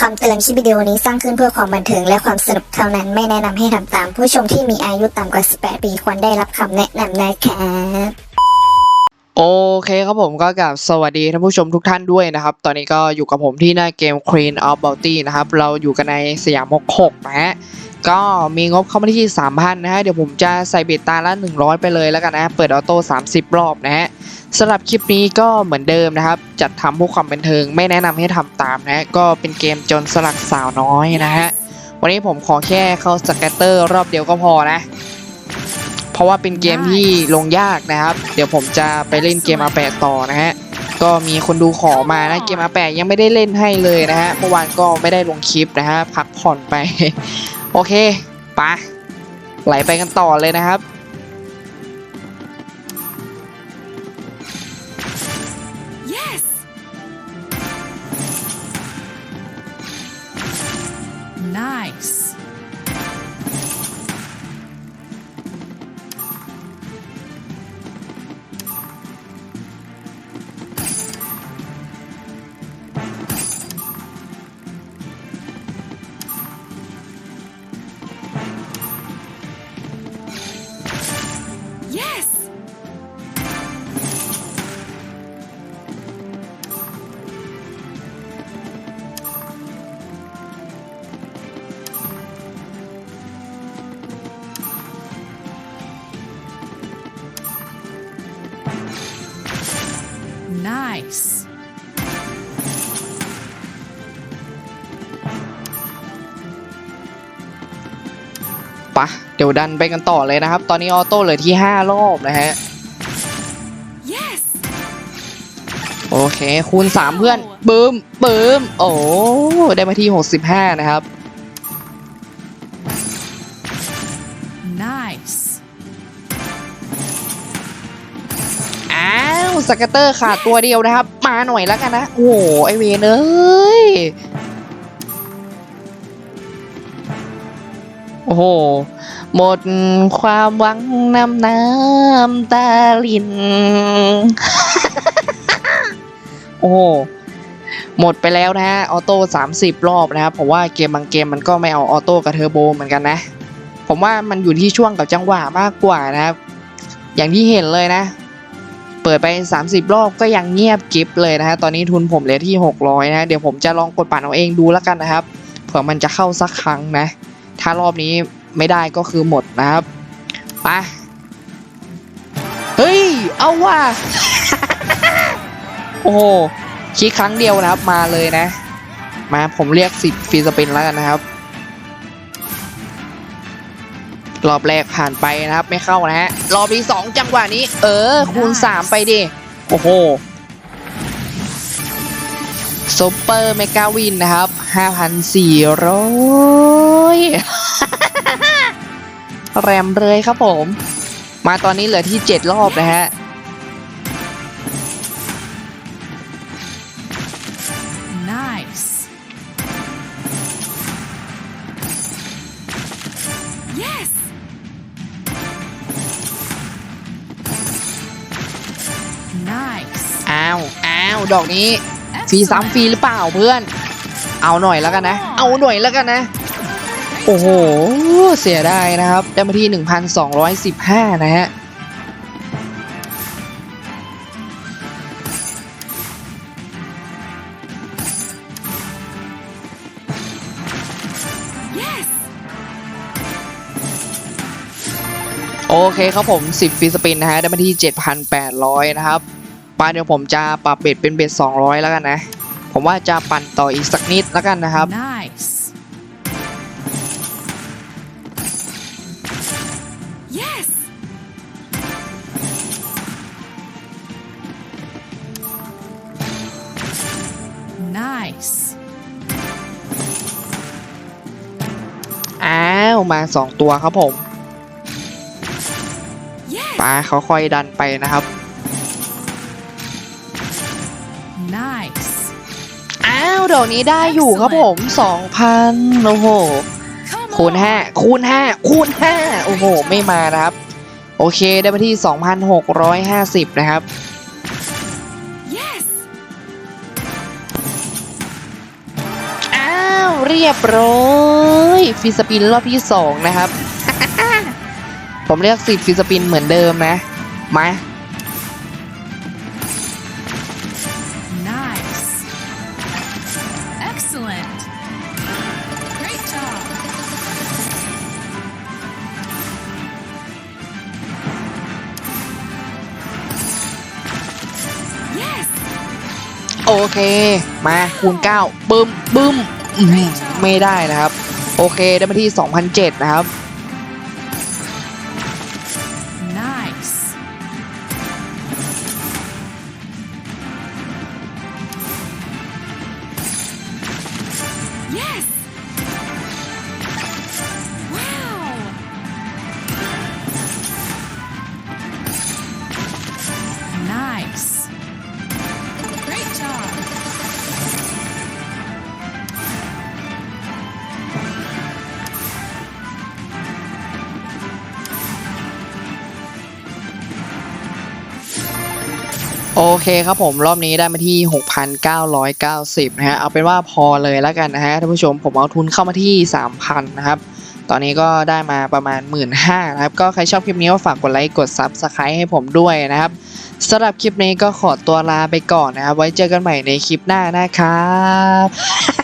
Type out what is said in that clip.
คำเตือนคลิปวิดีโอนี้สร้างขึ้นเพื่อความบันเทิงและความสนุกเท่านั้นไม่แนะนำให้ทำตาม ผู้ชมที่มีอายุต่ำกว่า 18 ปีควรได้รับคำแนะนำนะครับ โอเคครับผมก็กับสวัสดีท่านผู้ชมทุกท่านด้วยนะครับ ตอนนี้ก็อยู่กับผมที่หน้าเกม Queen of Bounty นะครับ เราอยู่กันในสยามมกหกนะฮะก็มีงบเข้ามาที่ 3,000 นะฮะ เดี๋ยวผมจะใส่เบตตาละ 100 ไปเลยแล้วกันนะ เปิดออโต้ 30 รอบนะฮะสำหรับคลิปนี้ก็เหมือนเดิมนะครับ จัดทำเพื่อความบันเทิง ไม่แนะนำให้ทำตามนะ ก็เป็นเกมจนสลักสาวน้อยนะฮะ วันนี้ผมขอแค่เข้าสแกตเตอร์รอบเดียวก็พอนะ เพราะว่าเป็นเกมที่ลงยากนะครับ เดี๋ยวผมจะไปเล่นเกมอาแปดต่อนะฮะก็มีคนดูขอมานะเกมอาแปดยังไม่ได้เล่นให้เลยนะฮะเมื่อวานก็ไม่ได้ลงคลิปนะฮะพักผ่อนไป โอเคไปะไหลไปกันต่อเลยนะครับ Yes! Nice. 'Nice. ปะเดี๋ยวดันไปกันต่อเลยนะครับ ตอนนี้ออโต้เหลือที่ 5 รอบนะฮะ Yes! โอเค คูณ 3 เพื่อน บึ้มบึ้ม โอ้ ได้มาที่ 65 นะครับ สเกตเตอร์ขาดตัวเดียวนะครับ มาหน่อยแล้วกันนะ โอ้โห ไอเวนเอ้ย โอ้โห หมดความหวังน้ำน้ำตาลิน โอ้โหหมดไปแล้วนะฮะ ออโต้30 รอบนะครับผมว่าเกมบางเกมมันก็ไม่เอาออโต้กับเทอร์โบเหมือนกันนะ ผมว่ามันอยู่ที่ช่วงกับจังหวะมากกว่านะครับ อย่างที่เห็นเลยนะ เปิดไป 30 รอบก็ยังเงียบกิบเลยนะฮะ ตอนนี้ทุนผมเหลือที่ 600 นะเดี๋ยวผมจะลองกดปั่นเอาเองดูแล้วกันนะครับ เผื่อมันจะเข้าสักครั้งนะ ถ้ารอบนี้ไม่ได้ก็คือหมดนะครับ ไป เฮ้ย เอาว่ะ โอ้โหคลิกครั้งเดียวนะครับมาเลยนะ มาผมเรียกสิบฟรีสปินแล้วกันนะครับ รอบแรกผ่านไปนะครับไม่เข้านะฮะรอบที่สองจังหวะนี้ เออ คูณสามไปดิ โอ้โหซูเปอร์เมกาวินนะครับ5,400แรมเลยครับผม มาตอนนี้เหลือที่7รอบนะฮะ อ้าวอ้าวดอกนี้ฟรีซ้ำฟรีหรือเปล่าเพื่อน เอาหน่อยแล้วกันนะ เอาหน่อยแล้วกันนะ โอ้โห เสียดายนะครับ ได้มาที่ 1,215 นะฮะ โอเคครับผม 10ฟรีสปินนะฮะ ได้มาที่ 7,800 นะครับปาเดี๋ยวผมจะปรับเบ็ดเป็นเบ็ด 200 แล้วกันนะ ผมว่าจะปั่นต่ออีกสักนิดแล้วกันนะครับ Nice. Yes! 'Nice. อ้าว มา 2 ตัวครับผม Yes! ปาค่อยๆดันไปนะครับ Nice. อ้าวเดี๋ยวนี้ได้อยู่ครับผม2,000โอ้โห Come คูณ on. 5คูณ5คูณ5โอ้โห ไม่มานะครับ โอเคได้มาที่2,650นะครับ Yes! อ้าวเรียบร้อยฟีสปินรอบที่สองนะครับ ผมเรียกสิบฟีสปินเหมือนเดิมนะ มา Nice. Excellent. Great job. Yes. โอเค มาคูณ9บึ้มบึ้มอื้อหือไม่ได้นะครับ โอเค ได้มาที่ 2,007 นะครับ Yes. โอเคครับผมรอบนี้ได้มาที่ 6,990 นะฮะ เอาเป็นว่าพอเลยแล้วกันนะฮะท่านผู้ชมผมเอาทุนเข้ามาที่ 3,000 นะครับ ตอนนี้ก็ได้มาประมาณ 1 5ื่นนะครับ ก็ใครชอบคลิปนี้ก็ฝากกดไลค์กด Subscribe ให้ผมด้วยนะครับสำหรับคลิปนี้ก็ขอตัวลาไปก่อนนะครับ ไว้เจอกันใหม่ในคลิปหน้านะครับ